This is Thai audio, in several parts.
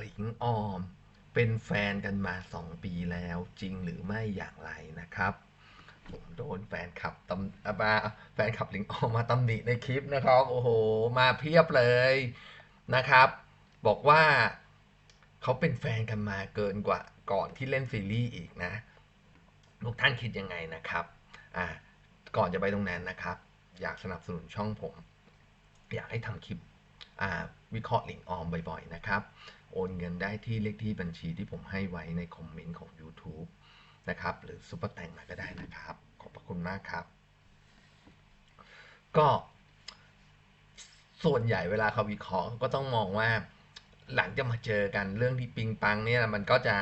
หลิงออม เป็นแฟนกันมาสองปีแล้วจริงหรือไม่อย่างไรนะครับ ผมโดนแฟนคลับตำมาแฟนคลับหลิงออมมาตำหนิในคลิปนะครับ โอ้โห มาเพียบเลยนะครับ บอกว่าเขาเป็นแฟนกันมาเกินกว่าก่อนที่เล่นซีรีส์อีกนะทุกท่านคิดยังไงนะครับอ่าก่อนจะไปตรงนั้นนะครับ อยากสนับสนุนช่องผม อยากให้ทำคลิปอ่าวิเคราะห์หลิงออมบ่อยๆนะครับ โอนเงินได้ที่เลขที่บัญชีที่ผมให้ไว้ในคอมเมนต์ของ YouTube นะครับ หรือซุปเปอร์แตงมาก็ได้นะครับ ขอบพระคุณมากครับ ก็ ส่วนใหญ่เวลาเขาวิเคราะห์ก็ต้องมองว่าหลังจะมาเจอกันเรื่องที่ปิงปังเนี่ยมันก็จะ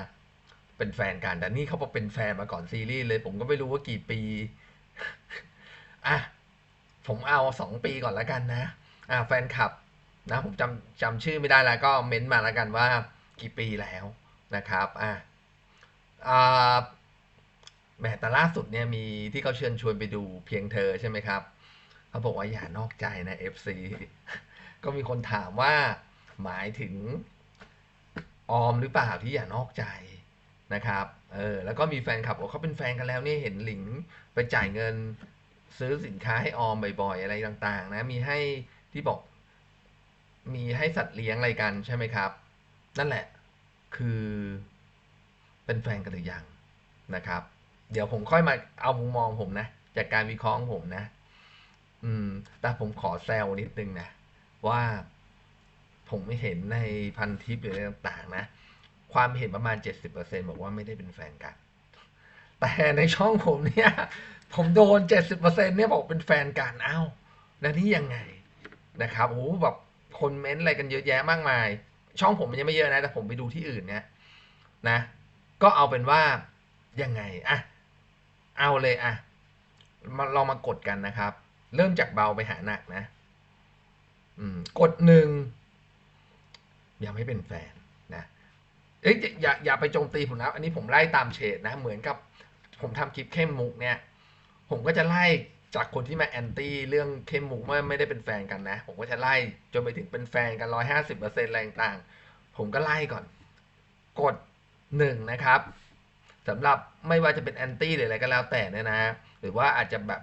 เป็นแฟนกันแต่นี่เขาบอกเป็นแฟนมาก่อนซีรีส์เลย ผมก็ไม่รู้ว่ากี่ปีอะผมเอาสองปีก่อนแล้วกันนะ อะแฟนคลับ นะผมจำจำชื่อไม่ได้แล้วก็เม้นต์มาแล้วกันว่ากี่ปีแล้วนะครับอะอ่าแหมแต่ล่าสุดเนี่ยมีที่เขาเชิญชวนไปดูเพียงเธอใช่ไหมครับเขาบอกว่าอย่านอกใจนะ FC ก็มีคนถามว่าหมายถึงออมหรือเปล่าที่อย่านอกใจนะครับ เออ แล้วก็มีแฟนคลับบอกเขาเป็นแฟนกันแล้วเนี่ยเห็นหลิงไปจ่ายเงินซื้อสินค้าให้ออมบ่อยๆ อะไรต่างๆ นะ มีให้ที่บอก มีให้สัตว์เลี้ยงอะไรกันใช่ไหมครับ นั่นแหละคือเป็นแฟนกันหรือยังนะครับ เดี๋ยวผมค่อยมาเอามุมมองผมนะ จากการวิเคราะห์ของผมนะ อืม แต่ผมขอแซวนิดนึงนะ ว่าผมไม่เห็นในพันทิปหรืออะไรต่างๆ นะ ความเห็นประมาณ 70%บอกว่าไม่ได้เป็นแฟนกัน แต่ในช่องผมเนี่ย ผมโดน 70%เนี่ยบอกเป็นแฟนกันอ้าวแล้วนี่ยังไงนะครับโอ้โหแบบ คนเม้นต์อะไรกันเยอะแยะมากมาย ช่องผมมันยังไม่เยอะนะ แต่ผมไปดูที่อื่นเนี่ยนะ ก็เอาเป็นว่ายังไงอะเอาเลยอะมาลองมากดกันนะครับ เริ่มจากเบาไปหาหนักนะกดหนึ่งยังไม่เป็นแฟนนะเอ้ยอย่าอย่าอย่าไปโจมตีผมนะ อันนี้ผมไล่ตามเฉดนะ เหมือนกับผมทำคลิปเข้มมุกเนี่ย ผมก็จะไล่ จากคนที่มาแอนตี้เรื่องเข้มมุกว่าไม่ได้เป็นแฟนกันนะ ผมก็จะไล่จนไปถึงเป็นแฟนกันร้อยห้าสิบเปอร์เซ็นต์อะไรต่างๆ ผมก็ไล่ก่อน กดหนึ่งนะครับสำหรับไม่ว่าจะเป็นแอนตี้หรืออะไรก็แล้วแต่เนี่ยนะ หรือว่าอาจจะแบบ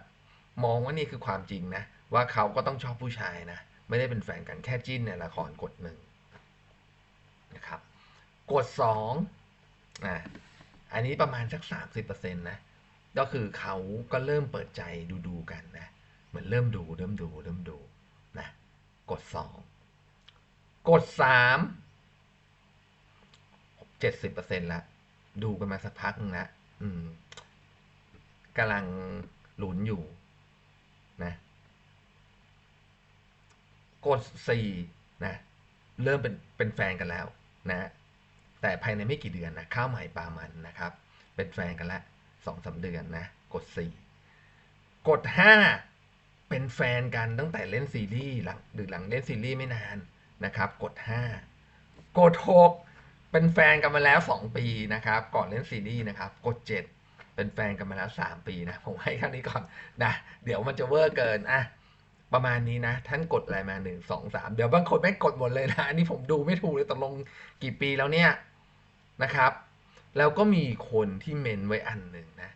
มองว่านี่คือความจริงนะ ว่าเขาก็ต้องชอบผู้ชายนะ ไม่ได้เป็นแฟนกันแค่จิ้นเนี่ยละครกดหนึ่งนะครับ กดสองอะอันนี้ประมาณสักสามสิบเปอร์เซ็นต์นะ ก็คือเขาก็เริ่มเปิดใจดูดูๆกันนะเหมือนเริ่มดูเริ่มดูเริ่มดูนะกดสองกดสามเจ็ดสิบเปอร์เซ็นต์ละดูกันมาสักพักนึงละอืมกำลังหลุนอยู่นะกดสี่นะ เริ่มเป็นเป็นแฟนกันแล้วนะ แต่ภายในไม่กี่เดือนนะข้าวใหม่ปลามันนะครับ เป็นแฟนกันและ สองสาเดือนนะ กดสี่กดห้าเป็นแฟนกันตั้งแต่เล่นซีรีส์หลังหรือหลังเล่นซีรีส์ไม่นานนะครับ กดห้ากดหกเป็นแฟนกันมาแล้วสองปีนะครับ ก่อนเล่นซีรีส์นะครับ กดเจ็ดเป็นแฟนกันมาแล้วสามปีนะ ผมให้แค่นี้ก่อนนะ เดี๋ยวมันจะเวอร์เกินอะประมาณนี้นะ ท่านกดอะไรมาหนึ่งสองสามเดี๋ยวบางคนไม่กดหมดเลยนะ อันนี้ผมดูไม่ถูกเลยตกลงกี่ปีแล้วเนี่ยนะครับ แล้วก็มีคนที่เมนไว้อันหนึ่งนะ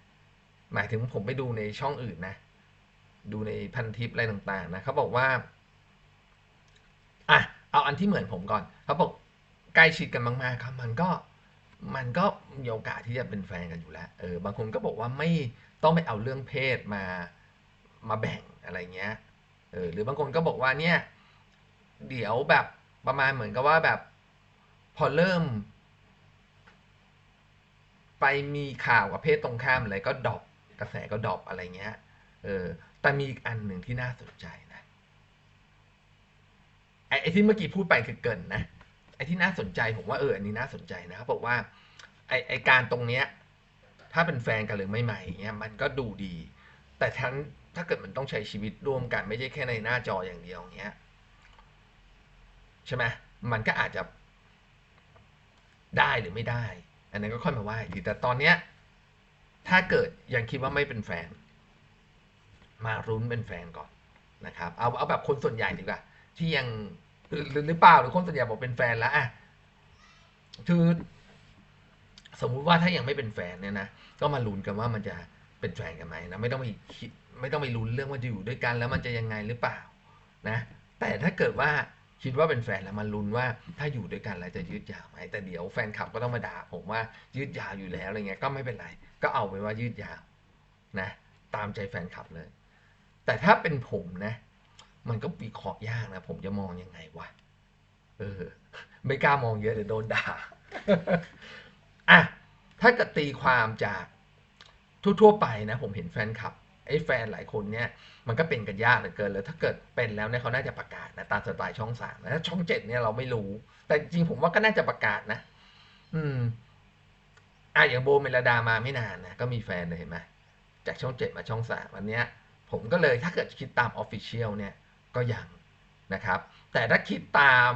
หมายถึงผมไปดูในช่องอื่นนะ ดูในพันทิปอะไรต่างๆนะเขาบอกว่า อะ เอาอันที่เหมือนผมก่อน เขาบอกใกล้ชิดกันมากๆครับมันก็มันก็มีโอกาสที่จะเป็นแฟนกันอยู่แล้ว เออ บางคนก็บอกว่าไม่ต้องไปเอาเรื่องเพศมามาแบ่งอะไรเงี้ย เออ หรือบางคนก็บอกว่าเนี่ย เดี๋ยวแบบประมาณเหมือนกับว่าแบบ พอเริ่ม ไปมีข่าวกับเพศตรงข้ามอะไรก็ดรอปกระแสก็ดรอปอะไรเงี้ย เออ แต่มีอีกอันหนึ่งที่น่าสนใจนะไอ้ไอที่เมื่อกี้พูดไปคือเกินนะไอ้ที่น่าสนใจผมว่าเอออันนี้น่าสนใจนะเขาบอกว่าไอไอการตรงเนี้ย ถ้าเป็นแฟนกันหรือไม่ใหม่เงี้ยมันก็ดูดี แต่ทั้นถ้าเกิดมันต้องใช้ชีวิตร่วมกันไม่ใช่แค่ในหน้าจออย่างเดียวเงี้ยใช่ไหมมันก็อาจจะได้หรือไม่ได้ อันนั้นก็ค่อยมาว่าอีกทีแต่ตอนเนี้ยถ้าเกิดยังคิดว่าไม่เป็นแฟน มารุ้นเป็นแฟนก่อนนะครับ เอาเอาแบบคนส่วนใหญ่ดีกว่าที่ยังหรือหรือเปล่าหรือคนส่วนใหญ่บอกเป็นแฟนแล้วอะคือสมมุติว่าถ้ายังไม่เป็นแฟนเนี่ยนะก็มาลุ้นกันว่ามันจะเป็นแฟนกันไหมนะไม่ต้องไปคิดไม่ต้องไปลุ้นเรื่องว่าจะอยู่ด้วยกันแล้วมันจะยังไงหรือเปล่านะ แต่ถ้าเกิดว่า คิดว่าเป็นแฟนแล้วมาลุ้นว่าถ้าอยู่ด้วยกันแล้วจะยืดยาวไหมแต่เดี๋ยวแฟนคลับก็ต้องมาด่าผมว่ายืดยาวอยู่แล้วอะไรเงี้ยก็ไม่เป็นไร ก็เอาไปว่ายืดยาวนะ ตามใจแฟนคลับเลย แต่ถ้าเป็นผมนะ มันก็วิเคราะห์ยากนะ ผมจะมองยังไงวะเออ ไม่กล้ามองเยอะเดี๋ยวโดนด่าอะถ้าเกิดตีความจากทั่วๆไปนะ ผมเห็นแฟนคลับ ไอ้แฟนหลายคนเนี่ยมันก็เป็นกันยากเหลือเกินเลยถ้าเกิดเป็นแล้วเนี่ยเขาน่าจะประกาศนะตามสไตล์ช่องสามนะถ้าช่องเจ็ดเนี่ยเราไม่รู้ แต่จริงผมว่าก็น่าจะประกาศนะ อืมอะอย่างโบเมลดามาไม่นานนะก็มีแฟนเลยเห็นไหมจากช่องเจ็ดมาช่องสามวันเนี้ย ผมก็เลยถ้าเกิดคิดตามออฟฟิเชียลเนี่ยก็ยังนะครับ แต่ถ้าคิดตาม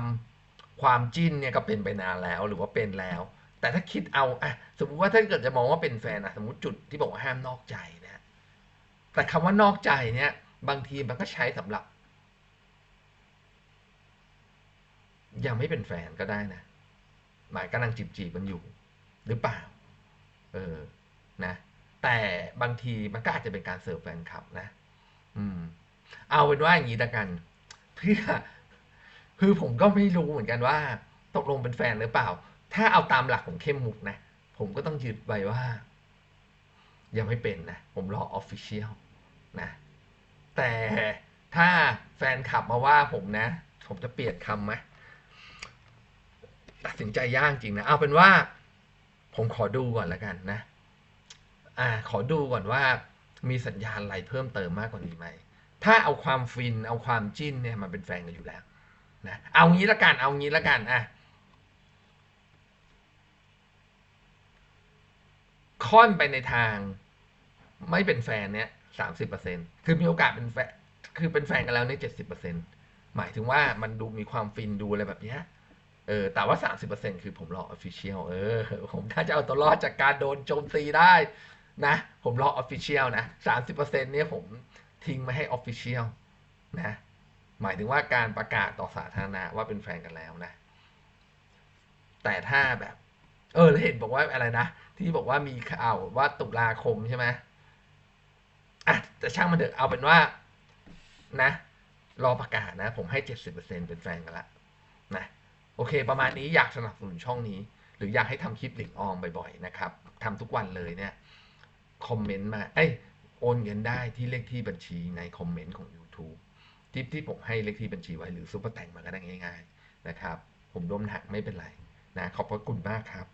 ความจิ้นเนี่ยก็เป็นไปนานแล้วหรือว่าเป็นแล้ว แต่ถ้าคิดเอาอะสมมุติว่าถ้าเกิดจะมองว่าเป็นแฟนอะสมมติจุดที่บอกว่าห้ามนอกใจเนะ แต่คำว่านอกใจเนี่ยบางทีมันก็ใช้สำหรับ ยังไม่เป็นแฟนก็ได้นะ หมายกำลังจีบจีบมันอยู่ หรือเปล่า เออ นะ แต่บางทีมันก็อาจจะเป็นการเสิร์ฟแฟนคลับนะ อืม เอาเป็นว่าอย่างนี้ละกัน เพื่อคือผมก็ไม่รู้เหมือนกันว่า ตกลงเป็นแฟนหรือเปล่า ถ้าเอาตามหลักของเข้มมุกนะ ผมก็ต้องยึดไว้ว่า ยังไม่เป็นนะ ผมรอออฟฟิเชียล นะแต่ถ้าแฟนขับมาว่าผมนะ ผมจะเปลี่ยนคำไหมตัดสินใจยากจริงนะเอาเป็นว่า ผมขอดูก่อนแล้วกันนะ อ่า ขอดูก่อนว่า มีสัญญาณอะไรเพิ่มเติมมากกว่านี้ไหมถ้าเอาความฟินเอาความจิ้นเนี่ยมันเป็นแฟนกันอยู่แล้วนะเอางี้ละกันเอางี้ละกันอะค่อนไปในทาง ไม่เป็นแฟนเนี่ย สามสิบเปอร์เซ็นคือมีโอกาสเป็นแฟนคือเป็นแฟนกันแล้วเนี่ยเจ็ดสิบเปอร์เซ็นหมายถึงว่ามันดูมีความฟินดูอะไรแบบเนี้ยเออ แต่ว่าสามสิบเปอร์เซ็นคือผมรอออฟฟิเชียลเออ ผมถ้าจะเอาตัวรอดจากการโดนโจมตีได้นะ ผมรอออฟฟิเชียลนะสามสิบเปอร์เซ็นเนี่ยผมทิ้งไม่ให้ออฟฟิเชียลนะ หมายถึงว่าการประกาศต่อสาธารณะว่าเป็นแฟนกันแล้วนะ แต่ถ้าแบบ เออเห็นบอกว่าอะไรนะ ที่บอกว่ามีข่าวว่าตุลาคมใช่ไหม แต่ช่างมันเถอะเอาเป็นว่านะ รอประกาศนะ ผมให้เจ็ดสิบเปอร์เซ็นเป็นแฟนกันละนะโอเค ประมาณนี้อยากสนับสนุนช่องนี้ หรืออยากให้ทำคลิปหลิงออมบ่อยๆนะครับทำทุกวันเลยเนี่ยคอมเมนต์มาเอ้ยโอนเงินได้ที่เลขที่บัญชีในคอมเมนต์ของ YouTube ที่ที่ผมให้เลขที่บัญชีไว้หรือซุปเปอร์แตงมาก็ได้ง่าย ๆ นะครับ ผมร่วมหักไม่เป็นไรนะขอบพระคุณมากครับ